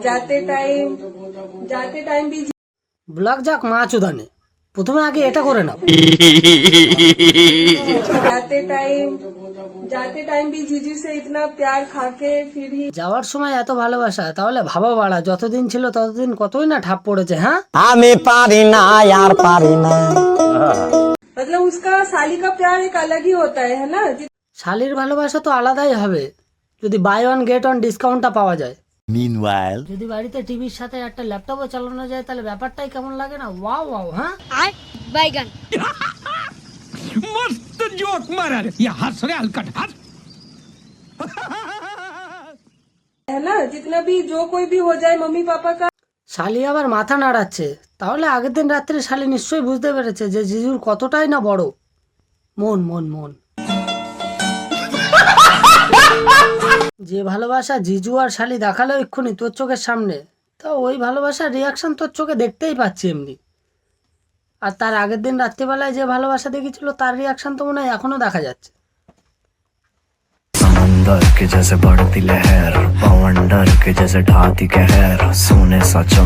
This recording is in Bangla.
जाते टाइम जाते टाइम भी ব্লগ যাক মা চুদানে প্রথমে আগে এটা করে নাও जाते टाइम जाते टाइम भी जीजू से इतना प्यार खाके फिर ही যাওয়ার সময় এত ভালোবাসা তাহলে ভাবা বাড়া যতদিন ছিল ততদিন কতই না ঠাপ পড়েছে হ্যাঁ আমি পারি না আর পারি না मतलब उसका साली का प्यार एक अलग ही होता है है ना जित- শালির ভালোবাসা তো আলাদাই হবে যদি বাই ওয়ান গেট ওয়ান ডিসকাউন্টটা পাওয়া যায় মিনওয়াইল যদি বাড়িতে টিভির সাথে একটা ল্যাপটপও চালানো যায় তাহলে ব্যাপারটাই কেমন লাগে না ওয়াও ওয়াও হ্যাঁ बैगन मस्त जोक मारा रे या हंस रे हलकट हंस है ना जितना भी जो कोई भी हो जाए मम्मी पापा का শালি আবার মাথা নাড়াচ্ছে তাহলে আগের দিন রাত্রে শালি নিশ্চয়ই বুঝতে পেরেছে যে জিজুর কতটাই না বড় মন মন মন ভালোবাসা জিজু আর শালি দেখালো এক্ষুনি তোর চোখের সামনে তা ওই ভালোবাসার রিয়াকশন তোর চোখে দেখতেই পাচ্ছি এমনি আর তার আগের দিন রাত্রিবেলায় যে ভালোবাসা দেখেছিল তার রিয়াকশন তো মনে হয় এখনো দেখা যাচ্ছে समंदर के जैसे बढ़ती लहर पवंडर के जैसे ढाती कहर सोने सा चम